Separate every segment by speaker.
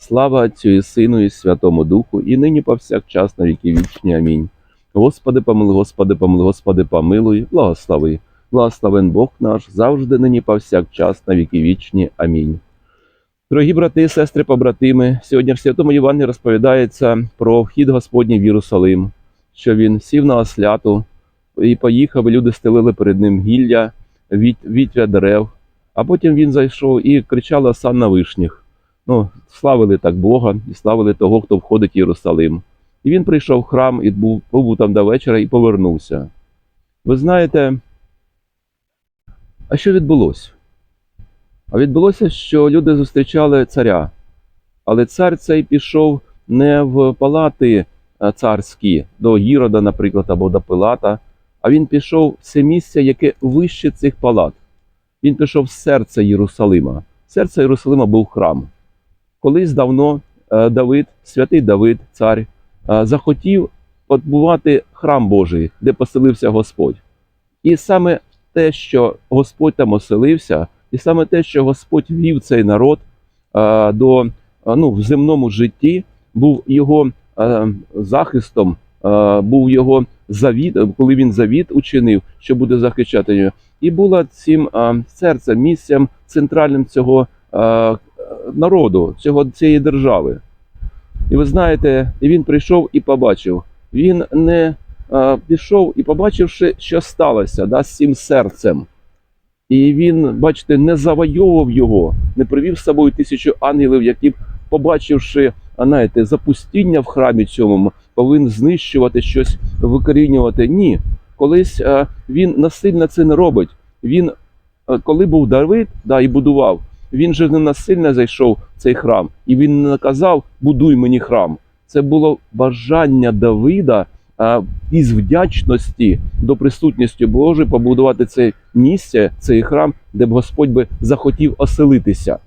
Speaker 1: Слава Отцю і Сину, і Святому Духу, і нині повсякчас на віки вічні. Амінь. Господи, помилуй, Господи, помилуй, Господи, помилуй, благослови. Благословен Бог наш, завжди нині повсякчас на віки вічні. Амінь. Дорогі брати сестри, побратими, сьогодні в Святому Євангелії розповідається про вхід Господній в Єрусалим, що він сів на осляту і поїхав, і люди стелили перед ним гілля, віт, вітря дерев, а потім він зайшов і кричали осан на вишніх. Ну, славили так Бога і славили того, хто входить в Єрусалим. І він прийшов в храм і був, побув там до вечора і повернувся. Ви знаєте, а що відбулося? А відбулося, що люди зустрічали царя, але цар цей пішов не в палати е, царські, до Гірода, наприклад, або до Пилата, а він пішов в це місце, яке вище цих палат. Він пішов в серце Єрусалима. Серце Єрусалима був храм. Колись давно е, Давид, святий Давид, цар, е, захотів побувати храм Божий, де поселився Господь. І саме те, що Господь там оселився, і саме те, що Господь вів цей народ е, до ну, в земному житті, був його захистом, був його завіт, коли він завіт учинив, що буде захищати його, і була цим серцем, місцем центральним цього народу, цього цієї держави. І ви знаєте, він прийшов і побачив. Він не е, пішов і побачивши, що сталося да, з цим серцем. І він, бачите, не завойовував його, не привів з собою тисячу ангелів, які б, побачивши, а, знаєте, запустіння в храмі цьому, повинен знищувати щось, викорінювати. Ні. Колись е, він насильно це не робить. Він, е, коли був Давид да, і будував, він же не насильно зайшов в цей храм, і він не наказав будуй мені храм. Це було бажання Давида а, із вдячності до присутності Божої побудувати це місце, цей храм, де б Господь би захотів оселитися.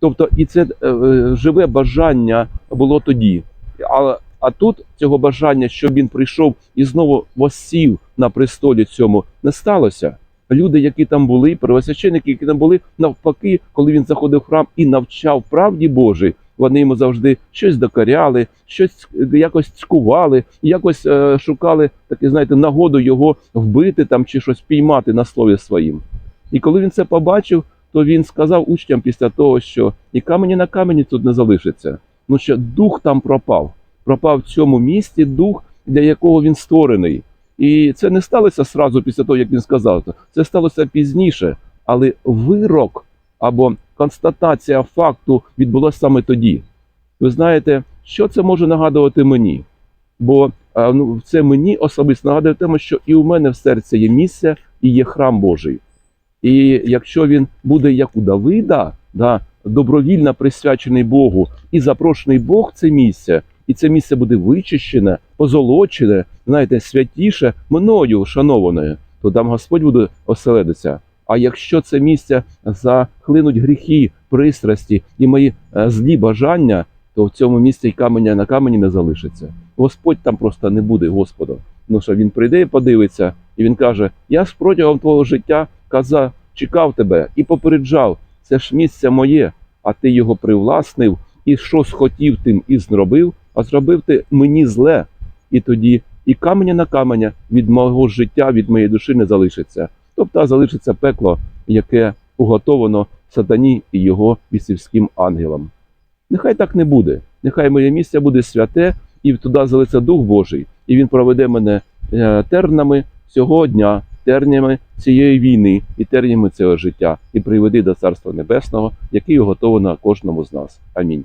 Speaker 1: Тобто, і це е, е, живе бажання було тоді. А, а тут цього бажання, щоб він прийшов і знову восів на престолі цьому, не сталося люди, які там були, первосвященники, які там були, навпаки, коли він заходив в храм і навчав правді Божій, вони йому завжди щось докоряли, щось е, якось цькували, якось е, шукали таки, знаєте, нагоду його вбити там чи щось піймати на слові своїм. І коли він це побачив, то він сказав учням після того, що і камені на камені тут не залишиться. Ну що дух там пропав. Пропав в цьому місті дух, для якого він створений. І це не сталося сразу після того, як він сказав це. Сталося пізніше, але вирок або констатація факту відбулася саме тоді. Ви знаєте, що це може нагадувати мені? Бо ну, це мені особисто нагадує тому, що і у мене в серці є місце і є храм Божий. І якщо він буде як у Давида, да, добровільно присвячений Богу і запрошений Бог це місце, і це місце буде вичищене, позолочене, знаєте, святіше мною шановане, то там Господь буде оселедитися. А якщо це місце захлинуть гріхи, пристрасті і мої е, злі бажання, то в цьому місці й каменя на камені не залишиться. Господь там просто не буде, Господом. Ну що він прийде і подивиться, і він каже: Я ж протягом твого життя казав, чекав тебе і попереджав, це ж місце моє, а ти його привласнив, і що схотів тим і зробив, а зробив ти мені зле. І тоді і каменя на каменя від мого життя, від моєї душі не залишиться. Тобто залишиться пекло, яке уготовано сатані і його бісівським ангелам. Нехай так не буде. Нехай моє місце буде святе, і туди залиться Дух Божий, і він проведе мене е, тернами цього дня, тернями цієї війни і тернями цього життя, і приведе до Царства Небесного, яке уготовано кожному з нас. Амінь.